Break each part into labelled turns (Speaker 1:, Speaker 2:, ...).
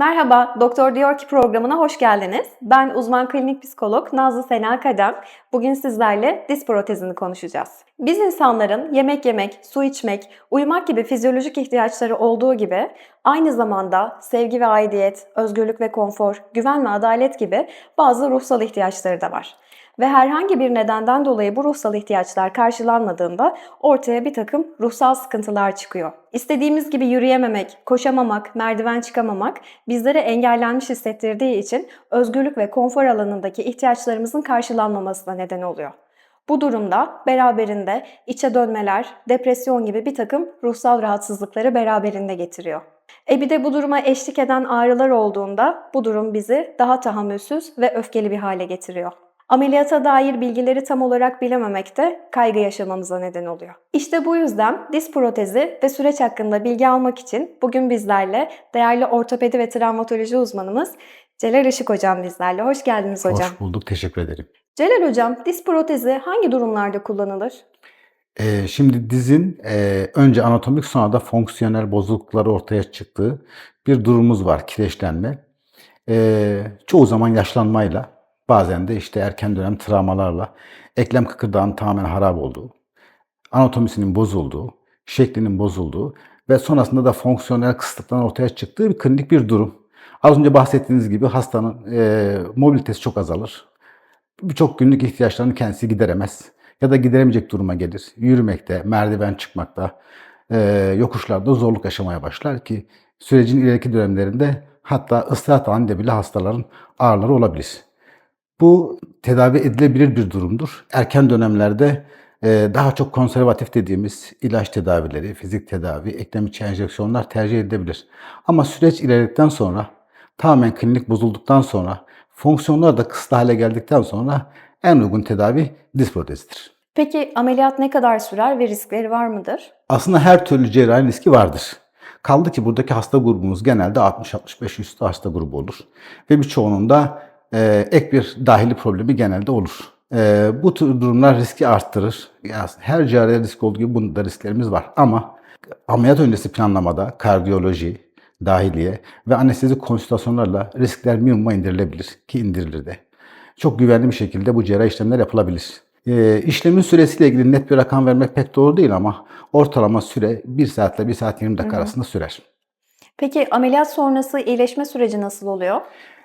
Speaker 1: Merhaba, Doktor Diyor ki programına hoş geldiniz. Ben uzman klinik psikolog Nazlı Sena Kadem. Bugün sizlerle diz protezini konuşacağız. Biz insanların yemek yemek, su içmek, uyumak gibi fizyolojik ihtiyaçları olduğu gibi aynı zamanda sevgi ve aidiyet, özgürlük ve konfor, güven ve adalet gibi bazı ruhsal ihtiyaçları da var. Ve herhangi bir nedenden dolayı bu ruhsal ihtiyaçlar karşılanmadığında ortaya bir takım ruhsal sıkıntılar çıkıyor. İstediğimiz gibi yürüyememek, koşamamak, merdiven çıkamamak bizlere engellenmiş hissettirdiği için özgürlük ve konfor alanındaki ihtiyaçlarımızın karşılanmamasına neden oluyor. Bu durumda beraberinde içe dönmeler, depresyon gibi bir takım ruhsal rahatsızlıkları beraberinde getiriyor. E bir de bu duruma eşlik eden ağrılar olduğunda bu durum bizi daha tahammülsüz ve öfkeli bir hale getiriyor. Ameliyata dair bilgileri tam olarak bilememek de kaygı yaşamamıza neden oluyor. İşte bu yüzden diz protezi ve süreç hakkında bilgi almak için bugün bizlerle değerli ortopedi ve travmatoloji uzmanımız Celal Işık Hocam bizlerle. Hoş geldiniz hocam.
Speaker 2: Hoş bulduk, teşekkür ederim.
Speaker 1: Celal Hocam, diz protezi hangi durumlarda kullanılır?
Speaker 2: Ee, şimdi dizin e, önce anatomik sonra da fonksiyonel bozuklukları ortaya çıktığı bir durumumuz var, kireçlenme. Ee, çoğu zaman yaşlanmayla, bazen de işte erken dönem travmalarla eklem kıkırdağının tamamen harap olduğu, anatomisinin bozulduğu, şeklinin bozulduğu ve sonrasında da fonksiyonel kısıtlıkların ortaya çıktığı bir klinik bir durum. Az önce bahsettiğiniz gibi hastanın e, mobilitesi çok azalır. Birçok günlük ihtiyaçlarını kendisi gideremez ya da gideremeyecek duruma gelir. Yürümekte, merdiven çıkmakta, e, yokuşlarda zorluk yaşamaya başlar ki sürecin ileriki dönemlerinde hatta ıstirahat halinde bile hastaların ağrıları olabilir. Bu tedavi edilebilir bir durumdur. Erken dönemlerde e, daha çok konservatif dediğimiz ilaç tedavileri, fizik tedavi, eklem içi enjeksiyonlar tercih edilebilir. Ama süreç ilerledikten sonra, tamamen klinik bozulduktan sonra, fonksiyonlar da kısıtlı hale geldikten sonra en uygun tedavi diz protezidir.
Speaker 1: Peki ameliyat ne kadar sürer ve riskleri var mıdır?
Speaker 2: Aslında her türlü cerrahi riski vardır. Kaldı ki buradaki hasta grubumuz genelde 60-65 üstü hasta grubu olur. Ve birçoğunun da e, ek bir dahili problemi genelde olur. E, bu tür durumlar riski arttırır. Yani her cerrahi risk olduğu gibi bunda da risklerimiz var. Ama ameliyat öncesi planlamada kardiyoloji, dahiliye ve anestezi konsültasyonlarla riskler minimuma indirilebilir ki indirilir de. Çok güvenli bir şekilde bu cerrahi işlemler yapılabilir. E, işlemin süresiyle ilgili net bir rakam vermek pek doğru değil ama ortalama süre 1 saatle 1 saat 20 dakika arasında sürer.
Speaker 1: Peki ameliyat sonrası iyileşme süreci nasıl oluyor?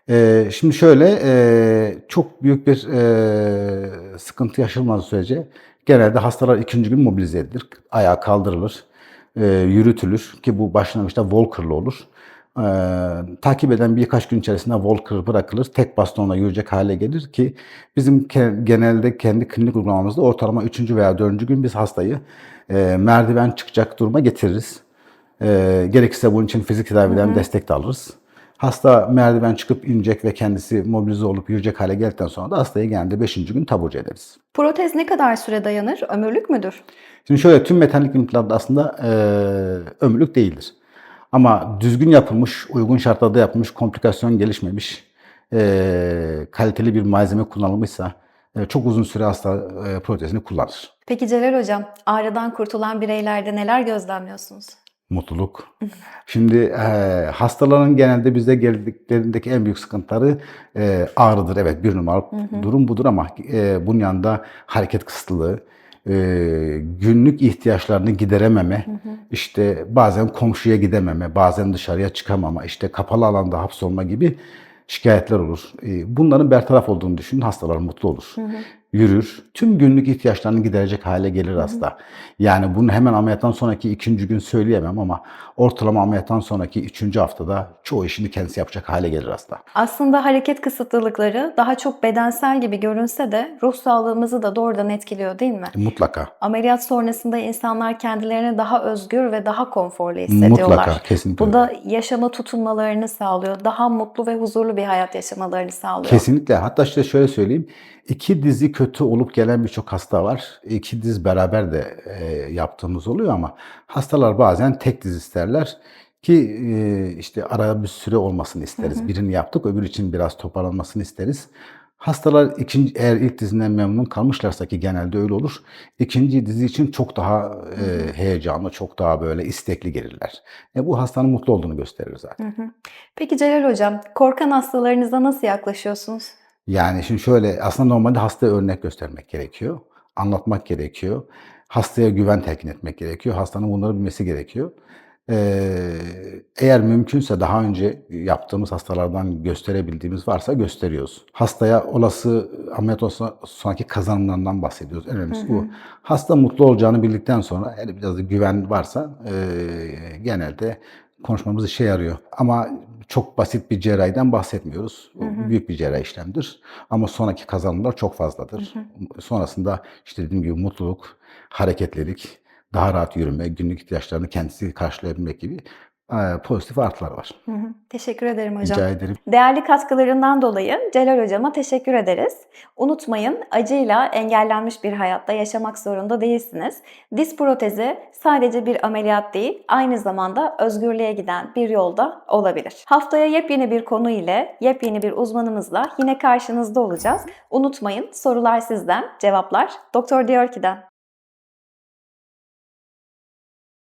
Speaker 2: Ee, şimdi şöyle e, çok büyük bir e, sıkıntı yaşanmadığı sürece genelde hastalar ikinci gün mobilize edilir. Ayağa kaldırılır, e, yürütülür ki bu başlangıçta Walker'lı olur. E, takip eden birkaç gün içerisinde Walker bırakılır. Tek bastonla yürüyecek hale gelir ki bizim ke- genelde kendi klinik uygulamamızda ortalama üçüncü veya dördüncü gün biz hastayı e, merdiven çıkacak duruma getiririz. E, gerekirse bunun için fizik tedaviden destek de alırız. Hasta merdiven çıkıp inecek ve kendisi mobilize olup yürüyecek hale geldikten sonra da hastayı genelde 5. gün taburcu ederiz.
Speaker 1: Protez ne kadar süre dayanır? Ömürlük müdür?
Speaker 2: Şimdi şöyle tüm metalik implant aslında e, ömürlük değildir. Ama düzgün yapılmış, uygun şartlarda yapılmış, komplikasyon gelişmemiş, e, kaliteli bir malzeme kullanılmışsa e, çok uzun süre hasta e, protezini kullanır.
Speaker 1: Peki Celal Hocam, ağrıdan kurtulan bireylerde neler gözlemliyorsunuz?
Speaker 2: Mutluluk. Şimdi e, hastaların genelde bize geldiklerindeki en büyük sıkıntıları e, ağrıdır. Evet bir numaralı durum budur ama e, bunun yanında hareket kısıtlılığı, e, günlük ihtiyaçlarını giderememe, işte bazen komşuya gidememe, bazen dışarıya çıkamama, işte kapalı alanda hapsolma gibi şikayetler olur. E, bunların bertaraf olduğunu düşünün, hastalar mutlu olur. Yürür, tüm günlük ihtiyaçlarını giderecek hale gelir hasta. Yani bunu hemen ameliyattan sonraki ikinci gün söyleyemem ama ortalama ameliyattan sonraki üçüncü haftada çoğu işini kendisi yapacak hale gelir hasta.
Speaker 1: Aslında hareket kısıtlılıkları daha çok bedensel gibi görünse de ruh sağlığımızı da doğrudan etkiliyor değil mi?
Speaker 2: Mutlaka.
Speaker 1: Ameliyat sonrasında insanlar kendilerini daha özgür ve daha konforlu hissediyorlar.
Speaker 2: Mutlaka, kesinlikle
Speaker 1: Bu da yaşama tutunmalarını sağlıyor. Daha mutlu ve huzurlu bir hayat yaşamalarını sağlıyor.
Speaker 2: Kesinlikle. Hatta işte şöyle söyleyeyim. İki dizi kötü olup gelen birçok hasta var. İki diz beraber de e, yaptığımız oluyor ama hastalar bazen tek diz isterler ki e, işte arada bir süre olmasını isteriz. Birini yaptık, öbür için biraz toparlanmasını isteriz. Hastalar ikinci, eğer ilk dizinden memnun kalmışlarsa ki genelde öyle olur. ikinci dizi için çok daha e, heyecanlı, çok daha böyle istekli gelirler. E, bu hastanın mutlu olduğunu gösterir zaten.
Speaker 1: Hı hı. Peki Celal Hocam, korkan hastalarınıza nasıl yaklaşıyorsunuz?
Speaker 2: Yani şimdi şöyle aslında normalde hastaya örnek göstermek gerekiyor. Anlatmak gerekiyor. Hastaya güven telkin etmek gerekiyor. Hastanın bunları bilmesi gerekiyor. Ee, eğer mümkünse daha önce yaptığımız hastalardan gösterebildiğimiz varsa gösteriyoruz. Hastaya olası ameliyat olsa sonraki kazanımlarından bahsediyoruz. En önemlisi bu. Hasta mutlu olacağını bildikten sonra eğer biraz da güven varsa ee, genelde konuşmamız işe yarıyor. Ama çok basit bir cerrahiden bahsetmiyoruz. O Büyük bir cerrahi işlemdir. Ama sonraki kazanımlar çok fazladır. Sonrasında işte dediğim gibi mutluluk, hareketlilik, daha rahat yürüme, günlük ihtiyaçlarını kendisi karşılayabilmek gibi pozitif artılar var.
Speaker 1: Hı hı. Teşekkür ederim hocam.
Speaker 2: Rica ederim.
Speaker 1: Değerli katkılarından dolayı Celal Hocama teşekkür ederiz. Unutmayın acıyla engellenmiş bir hayatta yaşamak zorunda değilsiniz. Diz protezi sadece bir ameliyat değil, aynı zamanda özgürlüğe giden bir yolda olabilir. Haftaya yepyeni bir konu ile, yepyeni bir uzmanımızla yine karşınızda olacağız. Unutmayın sorular sizden, cevaplar Doktor Diyorki'den.